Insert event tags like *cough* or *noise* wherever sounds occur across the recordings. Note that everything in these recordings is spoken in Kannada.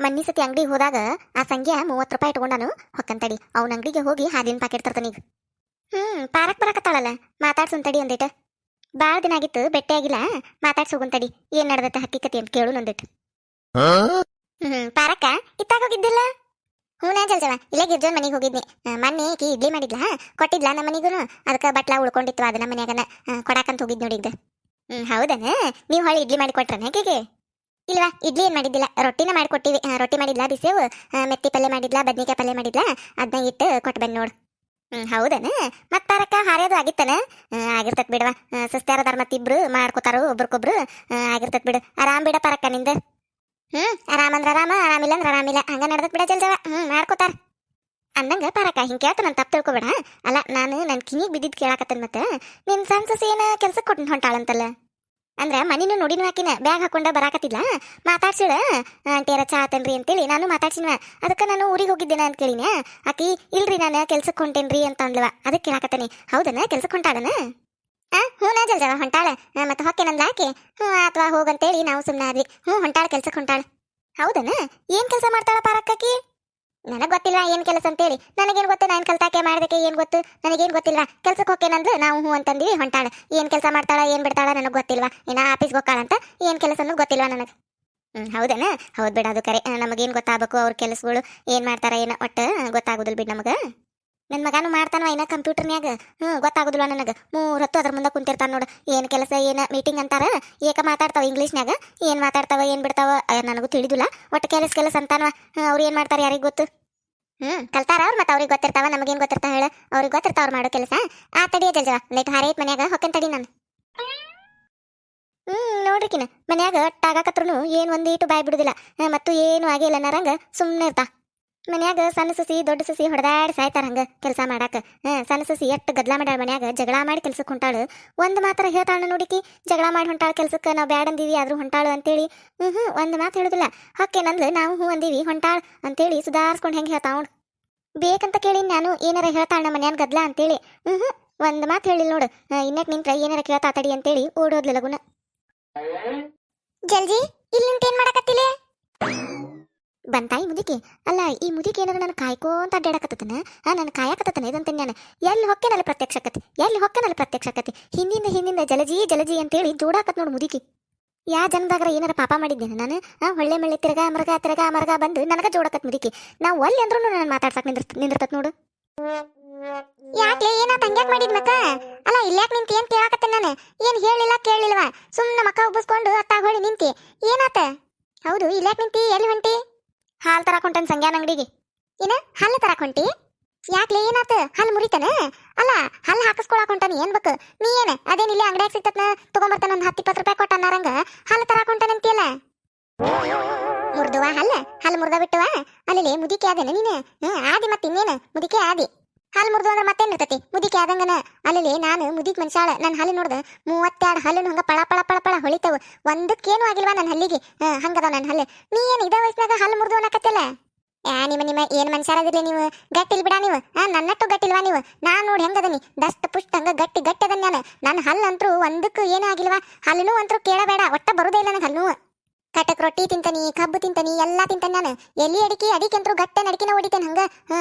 ಮನ್ನಿ ಸತಿ ಅಂಗಡಿಗೆ ಹೋದಾಗ ಆ ಸಂಖ್ಯೆ ಮೂವತ್ತು ರೂಪಾಯಿ ಇಟ್ಕೊಂಡಾನು. ಹೊಕ್ಕಂತಡಿ ಅವನ ಅಂಗಡಿಗೆ ಹೋಗಿ ಹಾಲಿನ ಪ್ಯಾಕೆಟ್ ತರ್ತಾನೀಗ ಹ್ಮ್ ಪಾರಕ್ ಬರಕತ್ತಾಳಲ್ಲ ಮಾತಾಡ್ಸುನ್ ತಡಿ ಒಂದಿಟ್ಟು ಭಾಳ ದಿನ ಆಗಿತ್ತು ಬೆಟ್ಟೆ ಆಗಿಲ್ಲ. ಮಾತಾಡ್ಸೋಗುನ್ ತಡಿ ಏನ್ ನಡೆದತ್ತ ಹಕ್ಕಿ ಕತಿ ಅಂತ ಕೇಳು ನಂದಿಟ್ಟು ಹ್ಮ್ ಪಾರಕ್ಕ ಇತ್ತಾಗ ಹೋಗಿದ್ದಿಲ್ಲ? ಹ್ಞೂ ನಾ ಜಲ್ಜವ ಇಲ್ಲೇ ಗಿರ್ಜೋನ್ ಮನೆಗೆ ಹೋಗಿದ್ನಿ. ಮನ್ನಿ ಈಕಿ ಇಡ್ಲಿ ಮಾಡಿದ್ಲ? ಕೊಟ್ಟಿದ್ಲ ನಮ್ಮ ಮನೆಗೂ ಅದಕ್ಕೆ ಬಟ್ಲ ಉಳ್ಕೊಂಡಿತ್ತು ಅದನ್ನ ಮನ್ಯಾಗನ ಕೊಡಾಕಂತ ಹೋಗಿದ್ ನೋಡಿದ್ದೆ ಹ್ಮ್ ಹೌದನ? ನೀವು ಹೊಳ್ಳಿ ಇಡ್ಲಿ ಮಾಡಿ ಕೊಟ್ರನ ಹೇಗೆ ಇಲ್ವಾ? ಇಡ್ಲಿ ಏನ್ ಮಾಡಿದ್ದಿಲ್ಲ? ರೊಟ್ಟಿನ ಮಾಡಿಕೊಟ್ಟಿವಿ. ರೊಟ್ಟಿ ಮಾಡಿದ್ಲಾ ಬಿಸಿವು ಮೆತ್ತಿ ಪಲ್ಯ ಮಾಡಿದ್ಲಾ, ಬದ್ನಿಕಾಯಿ ಪಲ್ಯ ಮಾಡಿದ್ಲಾ? ಅದನ್ನ ಇಟ್ಟು ಕೊಟ್ಟು ನೋಡು. ಹ್ಮ್, ಹೌದನ? ಮತ್ ಪಾರಕ್ಕ, ಹಾರ್ಯೋದು ಆಗಿತ್ತನ? ಆಗಿರ್ತತ್ ಬಿಡವ ಸಸ್ತ್ಯಾರದಾರ ಮತ್ತಿಬ್ರು ಮಾಡ್ಕೋತಾರು ಒಬ್ರಿಗೊಬ್ರು ಆಗಿರ್ತತ್ ಬಿಡು. ಆರಾಮ್ ಬಿಡ ಪಾರಕ್ಕ ನಿಂದ. ಆರಾಮ್ ಅಂದ್ರ ಆರಾಮ ಆರಾಮಿಲ್ಲ ಅಂದ್ರ ಇಲ್ಲ. ಹಂಗ ನಡ್ದತ್ ಬಿಡ ಜಲ್ಜವ ಹ್ಮ್, ಮಾಡ್ಕೋತಾರ. ಅಂದಂಗ ಪಾರಕ್ಕ, ಹಿಂಗ್ ಕೇಳ್ತ ನಾನು ತಪ್ಪು ತಿಳ್ಕೊಬೇಡ. ಅಲ್ಲ, ನಾನು ನನ್ ಕಿನಿಗ್ ಬಿದ್ದಿದ್ ಕೇಳಾಕತ್ತೇನ್ ಮತ್ತೆ ನಿನ್ ಸಣ್ಣ ಸಸಿ ಏನ ಕೆಲ್ಸಕ್ಕೆ ಕೊಟ್ಟು ಹೊಂಟಾಳಂತಲ್ಲ? ಅಂದ್ರ ಮನಿನೂ ನೋಡಿನ ಹಾಕಿನ ಬ್ಯಾಗ್ ಹಾಕೊಂಡ ಬರಾಕತ್ತಿಲ್ಲ ಮಾತಾಡ್ಸಿಳ ಆಂಟಿಯರ ಚಾ ಆತನ್ರಿ ಅಂತೇಳಿ ನಾನು ಮಾತಾಡ್ಸಿನ ಅದಕ್ಕೆ ನಾನು ಊರಿಗೆ ಹೋಗಿದ್ದೇನೆ ಅಂತ ಕೇಳಿನ ಆಕಿ, ಇಲ್ರಿ ನಾನು ಕೆಲ್ಸಕ್ಕೆ ಹೊಂಟೇನ್ರಿ ಅಂತ ಅಂದ್ಲವ. ಅದಕ್ಕೆ ಕೇಳಾಕತ್ತೇನಿ, ಹೌದನ ಕೆಲ್ಸಕ್ಕೆ ಹೊಂಟಾಳನ? ಆ, ಹ್ಞೂ ಜಲ್ಜವ ಹೊಂಟಾಳ. ಮತ್ತೆ ಹೊಕ್ಕೇನಂದ್ಲ ಆಕೆ? ಹ್ಞೂ ಅಥವಾ ಹೋಗಂತೇಳಿ ನಾವು ಸುಮ್ಮನೆ ಆದ್ವಿ. ಹ್ಞೂ, ಹೊಂಟಾಳ ಕೆಲ್ಸಕ್ಕೆ ಹೊಂಟಾಳ. ಹೌದನ, ಏನ್ ಕೆಲಸ ಮಾಡ್ತಾಳ ಪಾರಕ್ಕಿ ನನಗ್ ಗೊತ್ತಿಲ್ಲ ಏನು ಕೆಲಸ ಅಂತೇಳಿ. ನನಗೇನು ಗೊತ್ತು ನಾನು ಕಲ್ತಾಕೆ ಮಾಡ್ದಕ್ಕೆ ಏನು ಗೊತ್ತು? ನನಗೇನು ಗೊತ್ತಿಲ್ಲ. ಕೆಲ್ಸಕ್ಕೆ ಹೋಗ್ತೇನಂದ್ರೆ ನಾವು ಹ್ಞೂ ಅಂತಂದೀವಿ, ಹೊಂಟಾಳ. ಏನು ಕೆಲಸ ಮಾಡ್ತಾಳ, ಏನು ಬಿಡ್ತಾಳ ನನಗೆ ಗೊತ್ತಿಲ್ವಾ? ಇನ್ನ ಆಫೀಸ್ಗೆ ಹೋಗ್ತಾಳಂತ ಅಂತ ಏನು ಕೆಲಸನೂ ಗೊತ್ತಿಲ್ವಾ ನನಗೆ? ಹ್ಞೂ ಹೌದನ? ಹೌದು ಬಿಡ ಅದು ಕರೆ. ನಮಗೇನು ಗೊತ್ತಾಗಬೇಕು ಅವ್ರ ಕೆಲಸಗಳು? ಏನು ಮಾಡ್ತಾರೆ, ಏನು ಒಟ್ಟ ಗೊತ್ತಾಗೋದಿಲ್ಲ ಬಿಡು ನಮಗ? ನನ್ನ ಮಗನು ಮಾಡ್ತಾನವ ಇನ್ನ ಕಂಪ್ಯೂಟರ್ನ್ಯಾಗ ಹ್ಞೂ ಗೊತ್ತಾಗೋದಿಲ್ಲ ನನಗೆ. ಮೂರು ಹೊತ್ತು ಅದ್ರ ಮುಂದೆ ಕುಂತಿರ್ತಾನೆ ನೋಡು. ಏನ್ ಕೆಲಸ, ಏನ ಮೀಟಿಂಗ್ ಅಂತಾರ? ಏಕ ಮಾತಾಡ್ತಾವ ಇಂಗ್ಲೀಷ್ನ್ಯಾಗ ಏನ್ ಮಾತಾಡ್ತಾವ, ಏನ್ ಬಿಡ್ತಾವ ನನಗೂ ತಿಳಿದಿಲ್ಲ. ಒಟ್ಟು ಕೆಲಸ ಕೆಲಸ ಅಂತಾನವ. ಅವ್ರು ಏನು ಮಾಡ್ತಾರೆ ಯಾರಿಗೆ ಗೊತ್ತು? ಹ್ಞೂ ಕಲ್ತಾರ ಅವ್ರು ಮತ್ತೆ ಅವ್ರಿಗೆ ಗೊತ್ತಿರ್ತಾವ. ನಮಗೇನು ಗೊತ್ತಿರ್ತಾವ ಹೇಳ. ಅವ್ರಿಗೆ ಗೊತ್ತಿರ್ತಾವ ಅವ್ರು ಮಾಡೋ ಕೆಲಸ. ಆ ತಡಿಯ ಜಲ್ಜವ ಲೈಟ್ ಹಾರೈತ್ ಮನ್ಯಾಗ. ಹೊಕ್ಕನ್ ತಡಿ ನಾನು. ಹ್ಞೂ ನೋಡ್ರಿಕಿನ. ಮನ್ಯಾಗ ಟಾಗಾಕತ್ರು ಏನ್ ಇಟ್ಟು ಬಾಯ್ ಬಿಡುದಿಲ್ಲ. ಮತ್ತು ಏನು ಆಗಿಲ್ಲ ಅನ್ನರಂಗ ಸುಮ್ಮನೆ ಇರ್ತಾ. ಮನ್ಯಾಗ ಸಣ್ಣ ಸಸಿ ದೊಡ್ಡ ಸಸಿ ಹೊಡೆದಾಡಿ ಸಾಯ್ತಾರ ಹಂಗ ಕೆಲಸ ಮಾಡಾಕ. ಹಾ ಸಣ್ಣ ಸಸಿ ಎಟ್ಟು ಗದ್ಲ ಮಾಡ್ಯಾಳ ಮನ್ಯಾಗ ಜಗಳ ಮಾಡಿ ಕೆಲ್ಸಕ್ಕೆ ಹೊಂಟಾಳು. ಒಂದ್ ಮಾತ್ರ ಹೇಳ್ತಾಳ ನೋಡಿಕಿ ಜಗಳ ಮಾಡಿ ಹೊಂಟಾಳ ಕೆಲ್ಸಕ್ಕೆ ನಾವು ಬ್ಯಾಡ್ ಅಂದೀವಿ ಆದ್ರೂ ಹೊಂಟಾಳು ಅಂತೇಳಿ. ಹ್ಮ್ ಹ್ಮ್ ಒಂದ್ ಮಾತು ಹೇಳುದಿಲ್ಲ. ಹೊಕ್ಕೇನಂದ್ಲು ನಾವು ಹ್ಞೂ ಅಂದೀವಿ ಹೊಂಟಾಳ ಅಂತೇಳಿ ಸುಧಾರಿಸ್ಕೊಂಡು ಹೆಂಗೆ ಹೇಳ್ತಾವ್ ಬೇಕಂತ ಕೇಳಿ ನಾನು ಏನಾರ ಹೇಳ್ತಾಳ ನಮ್ಮ ಮನ್ಯಾನ ಗದ್ಲ ಅಂತೇಳಿ. ಹ್ಮ್ ಹ್ಮ್ ಒಂದ್ ಮಾತು ಹೇಳಿಲ್ಲ ನೋಡು. ಇನ್ನಕ್ ನಿಂತ್ರ ಏನಾರ ಕೇಳ್ತಾ ತಡಿ ಅಂತೇಳಿ ಓಡೋದ್ಲು ಲಗುನ. ಜಲ್ಜಿ ಇಲ್ಲಿ ನಿಂತೇನ್ ಮಾಡಕತ್ತಿಲೆ? ಬಂತಾಯಿ ಮುದುಕಿ. ಅಲ್ಲ, ಈ ಮುದುಕಿ ಏನಾರ ನಾನು ಕಾಯ್ಕೋಂತ ಅಡ್ಡಾಡಕತ್ತತನ? ಆ, ನಾನು ಕಾಯಕತ್ತತನ? ಇದಂತ ನಾನು? ಎಲ್ಲಿ ಹೊಕ್ಕೇನಲ್ಲ ಪ್ರತ್ಯಕ್ಷಕತಿ ಎಲ್ಲಿ ಹೊಕ್ಕೆನಲ್ಲ ಪ್ರತ್ಯಕ್ಷ ಕತ್ತಿ ಹಿಂದಿಂದ ಹಿಂದಿಂದ ಜಲಜಿ ಜಲಜಿ ಅಂತೇಳಿ ಜೋಡಾಕತ್ ನೋಡು ಮುದುಕಿ. ಯಾ ಜನ್ಮದಾಗ್ರ ಏನಾರ ಪಾಪ ಮಾಡಿದ್ದೇನೆ ನಾನು? ಆ, ಹೊಳ್ಳೆ ಮಳ್ಳೆ ತಿರ್ಗಾ, ಮರಗ ತಿರ್ಗಾ, ಮರಗ ಬಂದು ನನಗ ಜೋಡಕತ್ ಮುದುಕಿ. ನಾವು ಒಲ್ಲಿ ಅಂದ್ರೂ ನಾನು ಮಾತಾಡ್ಸಕ್ ನಿಂದ್ರ, ನಿಂದಿರ್ತತ್ ನೋಡು. ಯಾಕೆ ಏನ ತಂಗ್ಯಾಕ್ ಮಾಡಿದ್ ಮಕ್ಕ ಅಲ್ಲ, ಇಲ್ಯಾಕ್ ನಿಂತಿ? ಏನ್ ಕೇಳಾಕತ್ತೆ ನಾನು? ಏನ್ ಹೇಳಿಲ್ಲ, ಕೇಳಿಲ್ವಾ? ಸುಮ್ಮನೆ ಮಕ್ಕ ಉಬ್ಬಿಸ್ಕೊಂಡು ಅತ್ತಾಗ ಹೊಳಿ ನಿಂತಿ. ಏನಾತ? ಹೌದು, ಇಲ್ಯಾಕ್ ನಿಂತಿ? ಎಲ್ಲಿ ಹೊಂಟಿ? ಹಾಲ್ ತರಾಕ್ ಹೊಂಟನ್ ಸಂಗ್ಯಾನ ಅಂಗಡಿಗೆ. ಏನ ಹಲ್ಲ ತರಾಕ್ ಹೊಂಟಿ ಯಾಕ್ಲೆ ಏನಾತ ಹಲ್ಲು ಮುರಿತಾನ? ಅಲ್ಲ, ಹಲ್ಲು ಹಾಕಿಸ್ಕೊಳಕ್ ಹೊಂಟಾನಿ ಏನ್ ಬೇಕು? ನೀ ಏನ? ಅದೇನ್ ಇಲ್ಲಿ ಅಂಗಡಿಯಾಗ ಸಿಗ್ತತ್ನ? ತಗೊಂಬರ್ತಾನ ಒಂದ್ ಹತ್ತು ಇಪ್ಪತ್ತು ರೂಪಾಯಿ ಕೊಟ್ಟ ಅನ್ನಾರಂಗ? ಹಲ್ಲು ತರಾಕ್ ಹೊಂಟಾನಂತಿಯಲ್ಲ ಮುರ್ದುವ ಹಲ್ಲ? ಹಲ್ಲು ಮುರ್ದ ಬಿಟ್ಟುವ? ಅಲ್ಲಿ ಮುದಿಕೆ ಆದೇನ ನೀನು? ಹ್ಮ್, ಆದಿ ಮತ್ತೆ ಇನ್ನೇನ ಮುದಿಕೆ ಆದಿ. ಹಾಲು ಮುರ್ದು ಅಂದ್ರೆ ಮತ್ತೇನ್ ಇರ್ತತಿ? ಮುದಿಕೆ ಆದಂಗನ. ಅಲ್ಲಿ ನಾನು ಮುದಿಕ್ ಮನುಷ್ಯಾಳ ನನ್ನ ಹಲ್ಲು ನೋಡ್ದ ಮೂವತ್ತೆರಡು ಹಲ್ಲು ಹಂಗ ಪಳ ಪಳ ಪಳ ಪಳ ಹೊಳಿತಾವ. ಒಂದಕ್ಕೇನು ಆಗಿಲ್ವಾ ನನ್ನ ಹಲ್ಲಿಗೆ? ಹಂಗದ ನನ್ನ ಹಲ್ಲು. ನೀ ಏನು ಇದ ವಯಸ್ಸಿನಾಗ ಹಲ್ಲು ಮುರ್ದು ಅನ್ನಕತ್ತಿಲ್ಲ? ಯಾ ನಿಮ್ಮ ನಿಮ್ಮ ಏನ್ ಮನುಷ್ಯರಾದಿರ್ಲಿ ನೀವು? ಗಟ್ಟಿಲ್ ಬಿಡ ನೀವು. ನನ್ನಟ್ಟು ಗಟ್ಟಿಲ್ವಾ ನೀವು? ನಾನ್ ನೋಡಿ ಹೆಂಗದನಿ? ದಷ್ಟ ಪುಷ್ಟ ಹಂಗ ಗಟ್ಟಿ ಗಟ್ಟಿ ನಾನು. ನನ್ನ ಹಲ್ಲಂತ್ರು ಒಂದಕ್ಕೂ ಏನೂ ಆಗಿಲ್ವಾ? ಹಲ್ಲುನು ಅಂತರೂ ಕೇಳಬೇಡ. ಒಟ್ಟ ಬರುದೇ ಇಲ್ಲ ನನಗೆ ಹಲ್ಲು ಕಟಕ್ ರೊಟ್ಟಿ ತಿಂತಾನಿ, ಕಬ್ಬು ತಿಂತಾನಿ, ಎಲ್ಲಾ ತಿಂತಾನೆ ನಾನು. ಎಲ್ಲಿ ಅಡಿಕೆ ಅಡಿಕೆ ಅಂತೂ ಗಟ್ಟೆ ನಡಕಿನ ಹೊಡಿತೇನೆ ಹಂಗ?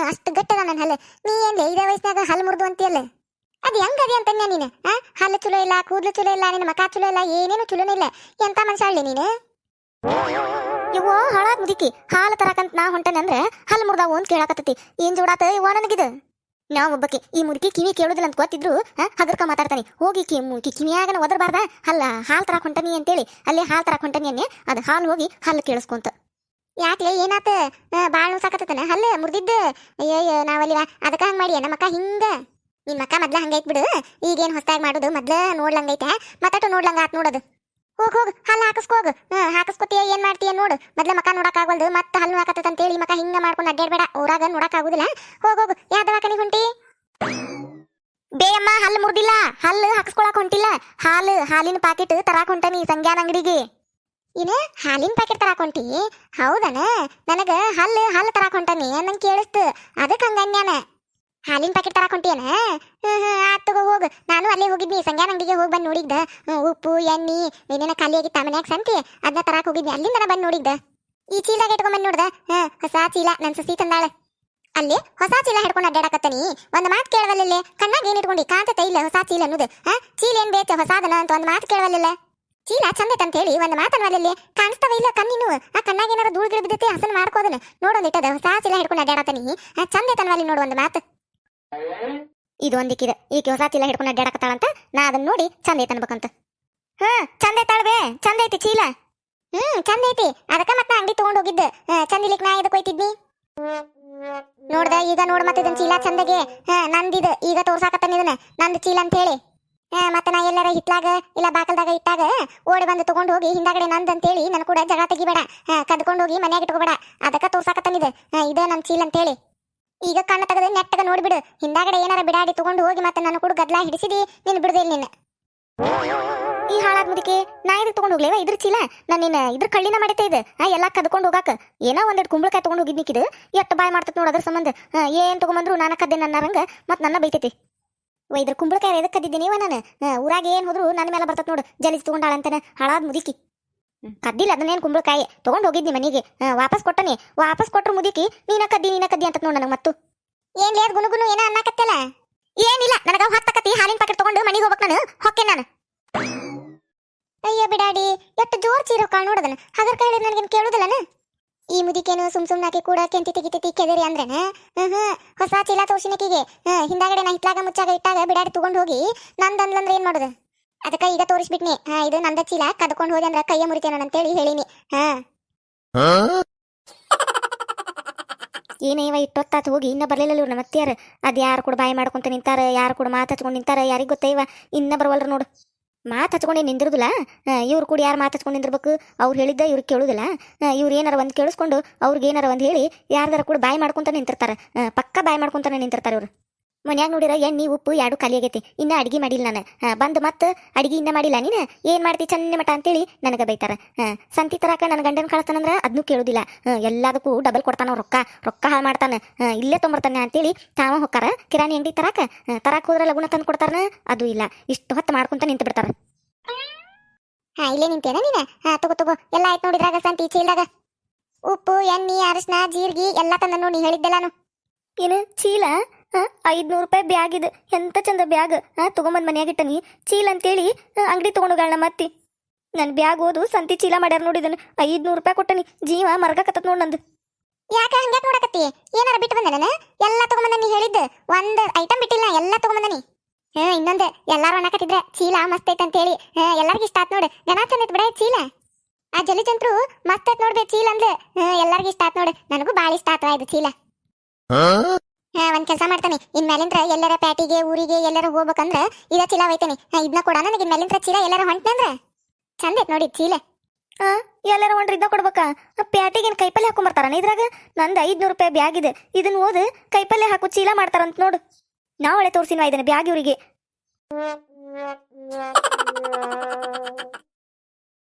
ಅಷ್ಟು ಗಟ್ಟ ನಾನು ಹಲ್ಲೆ. ನೀ ಏನ್ ಇದೇ ವಯಸ್ಸಿನಾಗ ಹಲ್ಲು ಮುರಿದು ಅಂತೀಯಲ್ಲ? ಅದು ಹೆಂಗ್ ಅದೇ ಅಂತನ್ಯ ನೀನು ಹಲ್ಲು ಚಲೋ ಇಲ್ಲ, ಕೂದಲು ಚಲೋ ಇಲ್ಲ ನಿನ್ನ ಮಕ ಚಲೋ ಇಲ್ಲ, ಏನೇನು ಚಲೋನೇ ಇಲ್ಲ. ಎಂತ ಮನ್ಸಾಳ್ಳಿ ನೀನು? ಇವ್ವ ಹಾಳಾಗ್ ಮುದಿಕಿ ಹಾಲು ತರಕಂತ ನಾ ಹೊಂಟೇನಂದ್ರೆ ಹಲ್ಲು ಮುರ್ದಾವು ಅಂತ ಕೇಳಾಕತ್ತತಿ. ಏನ್ ಜೋಡಾತ ಇವ್ವ ನನಗಿದು? ನಾ ಒಬ್ಬಕ್ಕೆ ಈ ಮುದುಕಿ ಕಿವಿ ಕೇಳೋದಿಲ್ಲ ಅಂತ ಗೊತ್ತಿದ್ರು ಹಗರ್ಕ ಮಾತಾಡ್ತಾನೆ. ಹೋಗಿ ಕಿ ಕಿ ಕಿವಿಯಾಗನ ಒದರಬಾರ್ದ? ಅಲ್ಲ ಹಾಲು ತರ ಹೊಂಟನಿ ಅಂತೇಳಿ. ಅಲ್ಲೇ ಹಾಲು ತರ ಹೊಂಟನಿ ಅನ್ನೆ, ಅದು ಹಾಲು ಹೋಗಿ ಹಲ್ಲು ಕೇಳಿಸ್ಕೊಂತ. ಯಾಕ್ಲೆ ಏನಾತ? ಬಾಳ್ ಸಾಕತ್ತನ ಹಲ್ಲು ಮುರ್ದಿದ್ದು. ಅಯ್ಯಯ್ಯ ನಾವಲ್ಲಿ ಅದಕ್ಕ ಹಂಗ್ ಮಾಡಿ ನಮ್ಮಕ್ಕ ಹಿಂಗ. ನಿನ್ ಮಕ್ಕ ಮೊದ್ಲ ಹಂಗೈತ್ ಬಿಡು. ಈಗೇನ್ ಹೊಸ್ದಾಗಿ ಮಾಡೋದು? ಮೊದ್ಲ ನೋಡ್ಲಂಗೈತೆ ಮತ್ತಟ್ಟು ನೋಡ್ಲಂಗ ಆತ್ ನೋಡೋದು. ಹೋಗ್ ಹೋಗ್, ಹಲ್ಲು ಹಾಕಸ್ಕೋಗ ಹಾಕಿಸ್ಕೊತೀಯ, ಏನ್ ಮಾಡ್ತೀಯ ನೋಡು. ಮೊದ್ಲ ಮಕ್ಕ ನೋಡಕ್ ಆಗವಲ್ದು ಮತ್ತೆ ಹಲ್ಲು ಹಾಕತ್ತ ಅಂತೇಳಿ ಮಕ್ಕ ಹಿಂಗ ಮಾಡ್ಕೊಂಡು ಅಡ್ಡಾಡ್ಬೇಡ ಊರಾಗ ನೋಡಕ್ ಆಗುದಿಲ್ಲ ಹೋಗ್ ಹೋಗ್. ಯಾವ ದವಾಖಾನಿ ಹೊಂಟಿ? ಬೇಯಮ್ಮ, ಹಲ್ಲು ಮುರ್ದಿಲ್ಲ. ಹಲ್ಲು ಹಾಕಿಸ್ಕೊಳಕ್ ಹೊಂಟಿಲ್ಲ. ಹಾಲು, ಹಾಲಿನ ಪಾಕೆಟ್ ತರಾಕ್ ಹೊಂಟನಿ ಸಂಜ್ಞಾನ ಅಂಗಡಿಗೆ. ಏನ ಹಾಲಿನ ಪ್ಯಾಕೆಟ್ ತರಾಕ್ ಹೊಂಟಿ? ಹೌದನ? ನನಗ ಹಲ್ಲು ಹಲ್ಲು ತರಾಕ್ ಹೊಂಟನಿ ನಂಗೆ ಕೇಳಿಸ್ತು. ಅದಕ್ಕೆ ಹಂಗನ್ಯಾನ ಹಾಲಿನ ಪ್ಯಾಕೆಟ್ ತರಾಕ್ ಹೊಂಟಿಯನ? ಆತ್ ತಗೋ ಹೋಗು. ನಾನು ಅಲ್ಲೇ ಹೋಗಿದ್ನಿ ಸಂಗ್ಯಾನ ಅಂಗಡಿಗೆ ಹೋಗಿ ಬಂದು ನೋಡಿದ್ದ. ಉಪ್ಪು, ಎಣ್ಣಿ ಏನೇನ ಖಾಲಿ ಆಗಿತ್ತ ಮನ್ಯಾಗ ಸಂತಿ? ಅದನ್ನ ತರಕ್ ಹೋಗಿದ್ನಿ, ಅಲ್ಲಿಂದ ಬಂದು ನೋಡಿದ್ದ. ಈ ಚೀಲದಾಗ ಇಟ್ಕೊಂಬಂದ್ ನೋಡ್ದ? ಹೊಸ ಚೀಲ, ನನ್ ಸಸಿ ತಂದಾಳ. ಅಲ್ಲಿ ಹೊಸ ಚೀಲ ಹಿಡ್ಕೊಂಡು ಅಡ್ಡಾಡಕತ್ತನಿ ಒಂದ್ ಮಾತು ಕೇಳವಲ್ಲಿಲ್ಲ ಕಣ್ಣಾಗ ಏನ್ ಇಟ್ಕೊಂಡಿ? ಕಾಂತತ ಇಲ್ಲ ಹೊಸ ಚೀಲ ಅನ್ನೋದು? ಚೀಲ ಏನ್ ಬೇಕು, ಹೊಸಾದನ ಅಂತ ಒಂದ್ ಮಾತು ಕೇಳವಲ್ಲಿಲ್ಲ. ಚೀಲ ಚಂದೈತೆ ಅಂತ ಹೇಳಿ ಒಂದ್ ಮಾತು ಅನ್ನವಲ್ಲ ಕಾಣಿಸ್ತಾವ ಇಲ್ಲ ಕಣ್ಣಿನು? ಆ ಕಣ್ಣಾಗ ಏನಾರ ಧೂಳ್ ಗಿಡ ಬಿದ್ದೈತಿ, ಹಸನ್ ಮಾಡ್ಕೋದನ. ನೋಡೊಂದಿಟ್ಟದ ಹೊಸ ಚೀಲ ಹಿಡ್ಕೊಂಡು ಅಡ್ಡಾಡತನಿ ಹಾ, ಚಂದೈತ್ ಅನ್ವಲ್ಲಿ ನೋಡು ಒಂದು ಮಾತು. ಇದು ಈ ಹೊಸ ಚೀಲ ಹಿಡ್ಕೊಂಡು ಅಡ್ಡಾಡಕತ್ತಾಳಂತ ನಾ ಅದನ್ನ ನೋಡಿ ಚಂದ ಐತೆ ಅನ್ಬೇಕಂತ. ಹಾ, ಚಂದ ಐತಾಳ್ಬೇ ಚಂದ ಐತಿ ಚೀಲ. ಹ್ಮ್, ಚಂದ ಐತಿ. ಅದಕ್ಕ ಮತ್ತ ಅಂಗಡಿ ತಗೊಂಡ್ ಹೋಗಿದ್ದ. ಚಂದ ಇಲ್ಲಿಕ್ ನಾ ಇದಕ್ಕೆ ಹೋಯ್ತಿದ್ನಿ. ನೋಡ್ದ, ಈಗ ನೋಡ್ ಮತ್ತೆ ಇದನ್ ಚೀಲ ಚಂದಗೆ. ನಂದಿದ. ಈಗ ತೋರ್ಸಾಕತ್ತಾನ ಇದನ್ನ. ನಂದ್ ಚೀಲ ಅಂತ ಹೇಳಿ ಮತ್ತೆ ನಾ ಎಲ್ಲಾರ ಹಿತ್ಲಾಗ ಇಲ್ಲ ಬಾಕಲ್ದಾಗ ಇಟ್ಟಾಗ ಓಡಿ ಬಂದು ತಗೊಂಡ್ ಹೋಗಿ ಹಿಂದಾಗಡೆ ನಂದ್ ಅಂತೇಳಿ ನನ್ ಕೂಡ ಜಗಳ ತೆಗಿಬೇಡ. ಕದ್ಕೊಂಡ್ ಹೋಗಿ ಮನ್ಯಾಗ ಇಟ್ಕೋಬೇಡ. ಅದಕ್ಕ ತೋರ್ಸಾಕತ್ತಾನಿದ ಇದ. ನಮ್ ಚೀಲ ಅಂತ ಹೇಳಿ ಈಗ ಕಣ್ಣ ತೆಗೆದು ನೆಟ್ಟಗ ನೋಡ್ಬಿಡು. ಹಿಂದಾಗಡೆ ಏನಾರ ಬಿಡಾಡಿ ತಗೊಂಡು ಹೋಗಿ ಮತ್ತೆ ನನ್ನ ಕೂಡ ಗದ್ಲ ಹಿಡಿಸಿದಿ, ನೀನು ಬಿಡುದಿಲ್ಲ ನಿನ್ನ. ಈ ಹಾಳಾದ ಮುದಿಕೆ ನಾ ಇದಕ್ಕೆ ತಗೊಂಡು ಹೋಗ್ಲೇವ? ಇದ್ರ ಚೀಲ? ನಾನು ನಿನ್ನ ಇದ್ರ ಕಳ್ಳಿನ ಮಾಡಿತೆ ಇದು. ಆ, ಎಲ್ಲ ಕದ್ಕೊಂಡು ಹೋಗಾಕ. ಏನೋ ಒಂದೆರಡು ಕುಂಬಳಕಾಯಿ ತಗೊಂಡು ಹೋಗಿದ್ನಿಕ್ಕಿದು ಎಟ್ಟು ಬಾಯ್ ಮಾಡ್ತತ್ ನೋಡು ಅದ್ರ ಸಂಬಂಧ. ಏನು ತಗೊಂಬಂದ್ರು ನಾನು ಕದ್ದೆ ನನ್ನ ರಂಗ, ಮತ್ತೆ ನನ್ನ ಬೈತೈತಿ. ಇದ್ರ ಕುಂಬಳಕಾಯಿ ಎದಕ್ಕೆ ಕದ್ದಿದ್ದೀನಿ ನಾನು? ಊರಾಗ ಏನ್ ಹೋದ್ರು ನನ್ನ ಮೇಲೆ ಬರ್ತತ್ ನೋಡು. ಜಲಿಸಿ ತಗೊಂಡಾಳಂತಾನೆ ಹಾಳಾದ ಮುದಿಕಿ ಕದ್ದಿಲ್ಲ ಅದನ್ನೇನು ಕುಂಬಳಕಾಯಿ? ತೊಗೊಂಡು ಹೋಗಿದ್ನಿ ಮನೆಗೆ. ವಾಪಸ್ ಕೊಟ್ಟನಿ ವಾಪಸ್ ಕೊಟ್ರು ಮುದಿಕಿ ನೀನ ಕದ್ದಿ ನೀನ ಕದ್ದಿ ಅಂತ ನೋಡ ನನಗೆ ಮತ್ತು. ಏನ್ ಲೇದ್ ಗುನುಗುನು ಏನ ಅನ್ನಕತ್ತಲ್ಲ? ಏನಿಲ್ಲ ನನಗ ಹತ್ತಕತ್ತಿ ಹಾಲಿನ ಪ್ಯಾಕೆಟ್ ತಗೊಂಡು ಮನೆಗೆ ಹೋಗ್ಬೇಕು ನಾನು. ಹೊಕ್ಕೆ ನಾನು. ಅಯ್ಯೋ ಬಿಡಾಡಿ ಎಷ್ಟು ಜೋರ್ ಚೀರೋ ಕಾಳ್ ನೋಡದನ? ಹಗರ್ ಕೈ ನನಗೆ ನನಗೇನು ಕೇಳುದಿಲ್ಲನ? ಈ ಮುದಿಕೇನು ಸುಮ್ ಸುಮ್ನಾಕಿ ಕೂಡ ಕೆಂತಿ ತೆಗಿತಿ ಕೆದರಿ ಅಂದ್ರೇನ? ಹ್ಮ್ ಹೊಸ ಚೀಲ ತೋರ್ಸಿನಕಿಗೆ ಹಿಂದಾಗಡೆ ನಾ ಹಿತ್ಲಾಗ ಮುಚ್ಚಾಗ ಇಟ್ಟಾಗ ಬಿಡಾಡಿ ತಗೊಂಡು ಹೋಗಿ ನಂದಂದ್ಲಂದ್ರೆ ಏನ್ ಮಾಡೋದು? ಅದಕ್ಕ ಈಗ ತೋರಿಸ್ಬಿಟ್ನಿ. ಹಾ, ಇದು ನಂದ ಚೀಲ, ಕದ್ಕೊಂಡು ಹೋಗಿ ಅಂದ್ರ ಕೈಯ ಮುರಿತೇನ ಅಂತೇಳಿ ಹೇಳಿನಿ. ಹಾ. *laughs* ಏನೇವ ಇಟ್ಟೊತ್ತಾತ, ಹೋಗಿ ಇನ್ನ ಬರ್ಲಿಲ್ಲ ಇವ್ರು ನಮ್ಮ ಅತ್ತಿಯಾರ. ಅದ್ ಯಾರು ಕೂಡ ಬಾಯಿ ಮಾಡ್ಕೊಂತ ನಿಂತಾರ, ಯಾರು ಕೂಡ ಮಾತು ಹಚ್ಕೊಂಡು ನಿಂತಾರ, ಯಾರಿಗ್ ಗೊತ್ತೈವ ಇನ್ನ ಬರವಲ್ರ ನೋಡು. ಮಾತು ಹಚ್ಕೊಂಡೆ ನಿಂದಿರುದಿಲ್ಲ. ಇವ್ರು ಕೂಡ ಯಾರು ಮಾತು ಹಚ್ಕೊಂಡು ನಿಂದಿರ್ಬೇಕು? ಅವ್ರು ಹೇಳಿದ್ದ ಇವ್ರಿಗೆ ಕೇಳುದಿಲ್ಲ. ಇವ್ರು ಏನಾರ ಒಂದು ಕೇಳಿಸ್ಕೊಂಡು ಅವ್ರಿಗೆ ಏನಾರ ಒಂದು ಹೇಳಿ, ಯಾರ್ದಾರ ಕೂಡ ಬಾಯಿ ಮಾಡ್ಕೊಂತ ನಿಂತಿರ್ತಾರೆ. ಪಕ್ಕ ಬಾಯಿ ಮಾಡ್ಕೊಂತಾನೆ ನಿಂತಿರ್ತಾರೆ ಇವ್ರು. ಮನ್ಯಾಗ ನೋಡಿರ ಎಣ್ಣೆ ಉಪ್ಪು ಎರಡು ಖಾಲಿ ಆಗೈತಿ? ಇನ್ನ ಅಡಿಗೆ ಮಾಡಿಲ್ಲ ನಾನು. ಬಂದ್ ಬಂದು ಮತ್ತೆ ಅಡಿಗೆ ಇನ್ನ ಮಾಡಿಲ್ಲ ನೀನು? ಏನ್ ಮಾಡ್ತಿ ಚೆನ್ನ ಮಟ ಅಂತೇಳಿ ನನಗೆ ಬೈತಾರ. ಸಂತಿ ತರಾಕ ನನ್ನ ಗಂಡನ ಕಳ್ತಾನಂದ್ರ ಅದನ್ನೂ ಕೇಳುದಿಲ್ಲ. ಎಲ್ಲದಕ್ಕೂ ಡಬಲ್ ಕೊಡ್ತಾನ ರೊಕ್ಕ ರೊಕ್ಕ ಹಾಳು ಮಾಡ್ತಾನ. ಇಲ್ಲೇ ತೊಂಬರ್ತಾನೆ ಅಂತೇಳಿ ತಾವ ಹೊಕ್ಕಾರ. ಕಿರಾಣಿ ಅಂಗಡಿ ತರಾಕ ತರಾಕ್ ಹೋದ್ರ ಲಗುನ ತಂದು ಕೊಡ್ತಾರನ? ಅದು ಇಲ್ಲ. ಇಷ್ಟು ಹೊತ್ತು ಮಾಡ್ಕೊಂತ ನಿಂತು ಬಿಡ್ತಾರ. ಹಾ ಇಲ್ಲೇ ನಿಂತೇನ ನೀನ? ಹಾ ತಗೋ ತಗೋ. ಎಲ್ಲ ಆಯ್ತು ನೋಡಿದ್ರಾಗ ಸಂತಿ ಚೀಲದಾಗ. ಉಪ್ಪು ಎಣ್ಣೆ ಅರಿಶಿನ ಜೀರಿಗೆ ಎಲ್ಲ ತಂದ ನೋಡಿ ಹೇಳಿದ್ದೆಲ್ಲಾನು. ಏನು ಚೀಲ? ಐದ್ನೂರು ರೂಪಾಯಿ ಬ್ಯಾಗ್ ಇದು. ಎಂತ ಚಂದ ಬ್ಯಾಗ್. ಹಾ ತಗೊಂಬಂದ್ ಮನ್ಯಾಗ ಇಟ್ಟನಿ ಚೀಲ ಅಂತೇಳಿ ಅಂಗಡಿ ತಗೊಂಡೋಗಾಳ ಮತ್ತಿ ನನ್ ಬ್ಯಾಗ್ ಓದು ಸಂತಿ ಚೀಲ ಮಾಡ್ಯಾರ ನೋಡಿದನು ಐದ್ನೂರು ರೂಪಾಯಿ ಕೊಟ್ಟನಿ ಜೀವ ಮರ್ಗಕತ್ತ ನೋಡ್ ನಂದು. ಯಾಕೆ ಹಂಗ್ಯಾಕ್ ನೋಡಕತ್ತಿ? ಏನಾರ ಬಿಟ್ಟು ಬಂದನ ಎಲ್ಲ ತಗೊಂಬಂದನಿ ಹೇಳಿದ್ದ. ಒಂದ್ ಐಟಮ್ ಬಿಟ್ಟಿಲ್ಲ ಎಲ್ಲ ತಗೊಂಬಂದನಿ ಹಾ ಇನ್ನೊಂದು ಎಲ್ಲಾರು ಅನ್ನಕತ್ತಿದ್ರ ಚೀಲ ಮಸ್ತ್ ಐತ್ ಅಂತ ಹೇಳಿ ಎಲ್ಲಾರ್ಗಿ ಇಷ್ಟ ಆತ್ ನೋಡು. ಗಣ ಚಂದ ಐತ್ ಬಿಡ ಚೀಲ. ಆ ಜಲಿಜಂತ್ರು ಮಸ್ತ್ ಐತ್ ನೋಡ್ಬೇಕು ಚೀಲ ಅಂದ್ರೆ ಹಾ ಎಲ್ಲಾರ್ಗಿ ಇಷ್ಟ ಆತ್ ನೋಡು. ನನಗೂ ಬಾಳ ಇಷ್ಟ ಆತ್ವಾ ಇದು ಚೀಲ. ಹಾ, ಒಂದ್ ಕೆಲಸ ಮಾಡ್ತಾನೆ. ಇನ್ ಮೇಲಿಂದ್ರ ಎಲ್ಲರ ಪ್ಯಾಟಿಗೆ, ಊರಿಗೆ, ಎಲ್ಲರ ಹೋಗ್ಬೇಕಂದ್ರ ಇದ ಚೀಲ ಒಯ್ತಾನೆ. ಇದನ್ನ ಕೊಡ ನನಗೆ. ಇನ್ ಮೇಲಿಂದ್ರ ಚೀಲ ಎಲ್ಲರ ಹೊಂಟ್ನಂದ್ರ ಚಂದ ಐತ್ ನೋಡಿ ಚೀಲ. ಆ, ಎಲ್ಲರ ಹೊಂಟ್ರ ಇದ್ದ ಕೊಡ್ಬೇಕಾ? ಪ್ಯಾಟಿಗೆ ಏನ್ ಕೈಪಲ್ಲೆ ಹಾಕೊಂಡ್ ಇದ್ರಾಗ? ನಂದ ಐದ್ನೂರು ರೂಪಾಯಿ ಬ್ಯಾಗ್ ಇದೆ. ಇದನ್ನ ಓದು ಕೈಪಲ್ಲೆ ಹಾಕು, ಚೀಲ ಮಾಡ್ತಾರಂತ ನೋಡು. ನಾವ್ ಒಳ್ಳೆ ತೋರ್ಸಿನ ಇದನ್ನ ಬ್ಯಾಗ್ ಇವ್ರಿಗೆ.